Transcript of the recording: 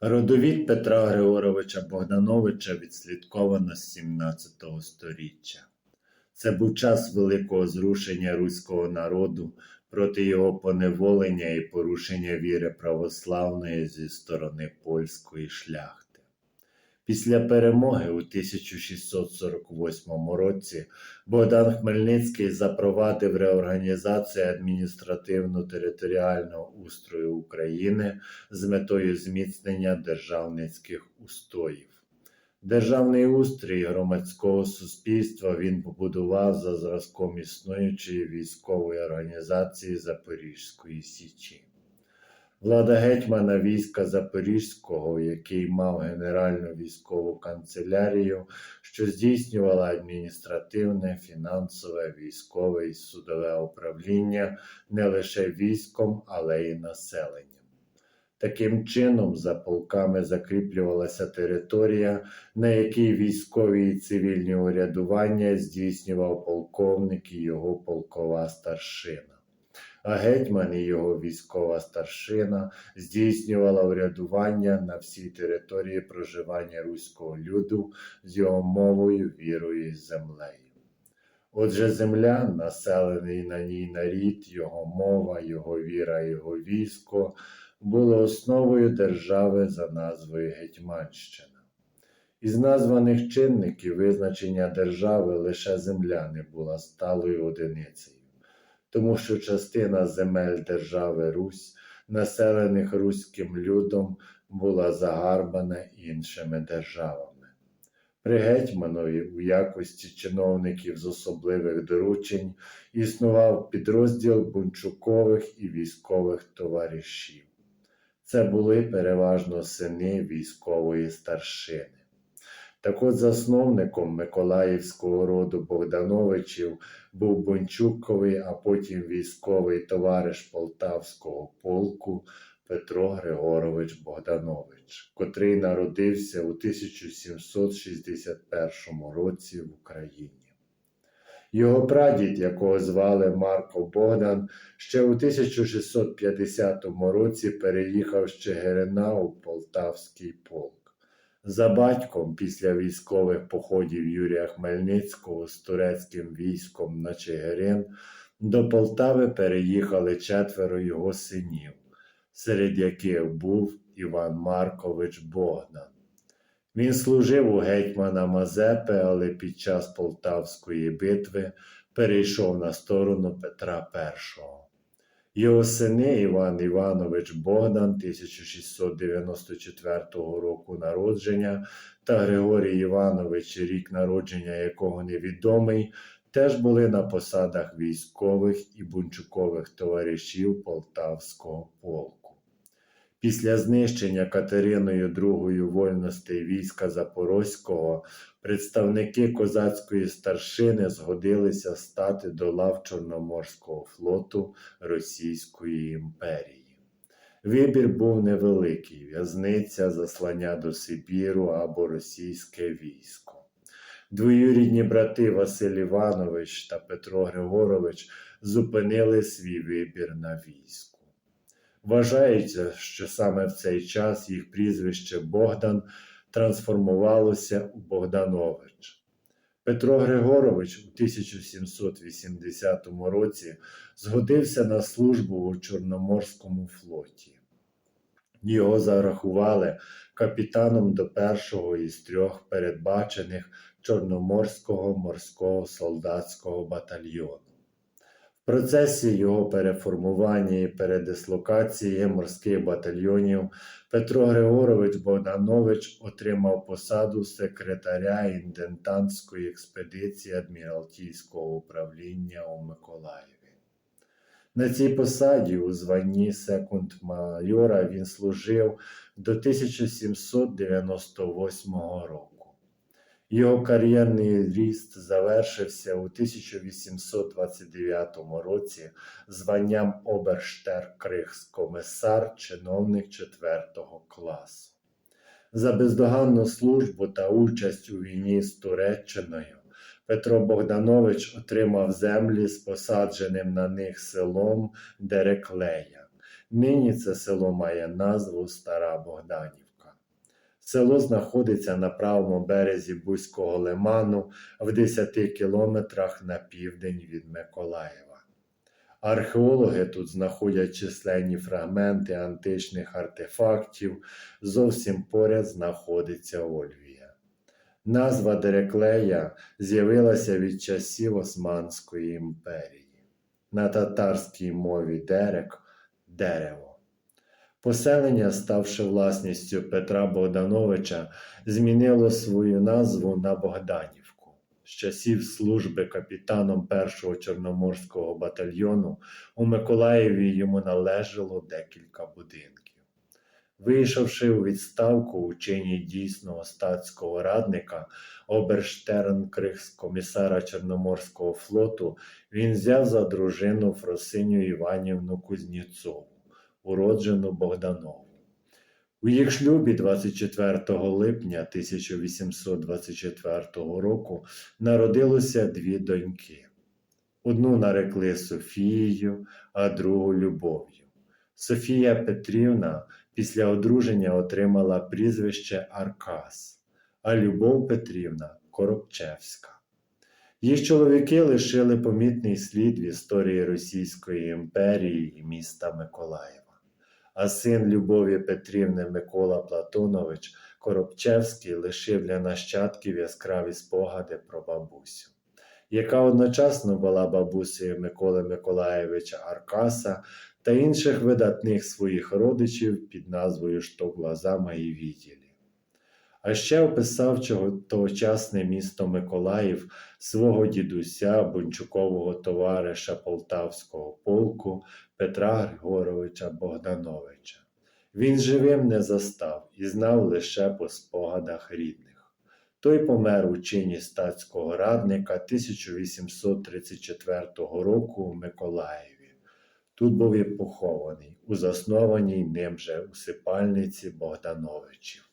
Родовід Петра Григоровича Богдановича відслідковано з 17 століття. Це був час великого зрушення руського народу проти його поневолення і порушення віри православної зі сторони польської шляхти. Після перемоги у 1648 році Богдан Хмельницький запровадив реорганізацію адміністративно-територіального устрою України з метою зміцнення державницьких устоїв. Державний устрій громадського суспільства він побудував за зразком існуючої військової організації Запорізької Січі. Влада гетьмана війська Запорізького, який мав Генеральну військову канцелярію, що здійснювала адміністративне, фінансове, військове і судове управління не лише військом, але й населенням. Таким чином, за полками закріплювалася територія, на якій військові і цивільні урядування здійснював полковник і його полкова старшина. А гетьман і його військова старшина здійснювала урядування на всій території проживання руського люду з його мовою, вірою і землею. Отже, земля, населений на ній нарід, його мова, його віра, його військо було основою держави за назвою Гетьманщина. Із названих чинників визначення держави лише земля не була сталою одиницею, тому що частина земель держави Русь, населених руським людом, була загарбана іншими державами. При гетьманові у якості чиновників з особливих доручень існував підрозділ бунчукових і військових товаришів. Це були переважно сини військової старшини. Так от засновником Миколаївського роду Богдановичів був Бончуковий, а потім військовий товариш Полтавського полку Петро Григорович Богданович, котрий народився у 1761 році в Україні. Його прадід, якого звали Марко Богдан, ще у 1650 році переїхав з Чигирина у Полтавський полк. За батьком, після військових походів Юрія Хмельницького з турецьким військом на Чигирин, до Полтави переїхали четверо його синів, серед яких був Іван Маркович Богдан. Він служив у гетьмана Мазепи, але під час Полтавської битви перейшов на сторону Петра І. Його сини Іван Іванович Богдан 1694 року народження та Григорій Іванович, рік народження якого невідомий, теж були на посадах військових і бунчукових товаришів Полтавського полку. Після знищення Катериною II вольностей війська Запорозького представники козацької старшини згодилися стати до лав Чорноморського флоту Російської імперії. Вибір був невеликий в'язниця, заслання до Сибіру або російське військо. Двоюрідні брати Василь Іванович та Петро Григорович зупинили свій вибір на війську. Вважається, що саме в цей час їх прізвище Богдан трансформувалося у Богданович. Петро Григорович у 1780 році згодився на службу у Чорноморському флоті. Його зарахували капітаном до першого із трьох передбачених Чорноморського морського солдатського батальйону. Процесі його переформування і передислокації морських батальйонів Петро Григорович Богданович отримав посаду секретаря інтендантської експедиції Адміралтійського управління у Миколаєві. На цій посаді у званні секунд-майора він служив до 1798 року. Його кар'єрний ріст завершився у 1829 році званням оберштеркригскомисар, чиновник 4 класу. За бездоганну службу та участь у війні з Туреччиною Петро Богданович отримав землі з посадженим на них селом Дереклея. Нині це село має назву Стара Богданівка. Село знаходиться на правому березі Бузького лиману в 10 кілометрах на південь від Миколаєва. Археологи тут знаходять численні фрагменти античних артефактів, зовсім поряд знаходиться Ольвія. Назва Дереклея з'явилася від часів Османської імперії. На татарській мові дерек дерево. Поселення, ставши власністю Петра Богдановича, змінило свою назву на Богданівку. З часів служби капітаном першого Чорноморського батальйону у Миколаєві йому належало декілька будинків. Вийшовши у відставку у чині дійсного статського радника оберштерн-кригскомісара Чорноморського флоту, він взяв за дружину Фросиню Іванівну Кузніцову, уроджену Богданову. У їх шлюбі 24 липня 1824 року народилося дві доньки. Одну нарекли Софією, а другу Любов'ю. Софія Петрівна після одруження отримала прізвище Аркас, а Любов Петрівна Коробчевська. Їх чоловіки лишили помітний слід в історії Російської імперії і міста Миколаєва. А син Любові Петрівни Микола Платонович Коробчевський лишив для нащадків яскраві спогади про бабусю, яка одночасно була бабусею Миколи Миколаєвича Аркаса та інших видатних своїх родичів під назвою «Що глаза мої Відділі. А ще описав тогочасне місто Миколаїв свого дідуся, бунчукового товариша Полтавського полку Петра Григоровича Богдановича. Він живим не застав і знав лише по спогадах рідних. Той помер у чині статського радника 1834 року у Миколаєві. Тут був і похований у заснованій ним же усипальниці Богдановичів.